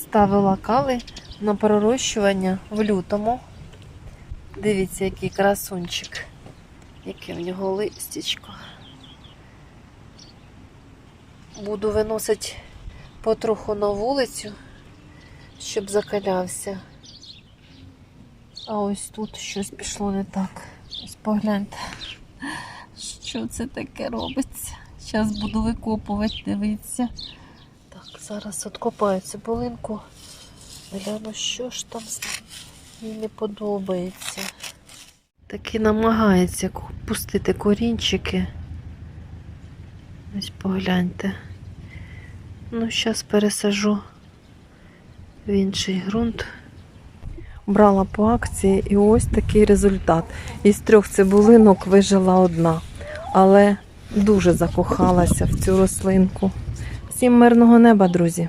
Ставила кали на пророщування в лютому. Дивіться, який красунчик. Яке в нього листячко. Буду виносити потроху на вулицю, щоб закалявся. А ось тут щось пішло не так. Ось погляньте. Що це таке робиться? Зараз буду викопувати, дивіться. Зараз откопаю цибулинку. Гляну, що ж там їй не подобається. Таки намагається пустити корінчики. Ось погляньте. Ну, зараз пересажу в інший ґрунт. Брала по акції і ось такий результат. Із трьох цибулинок вижила одна, але дуже закохалася в цю рослинку. Всім мирного неба, друзі!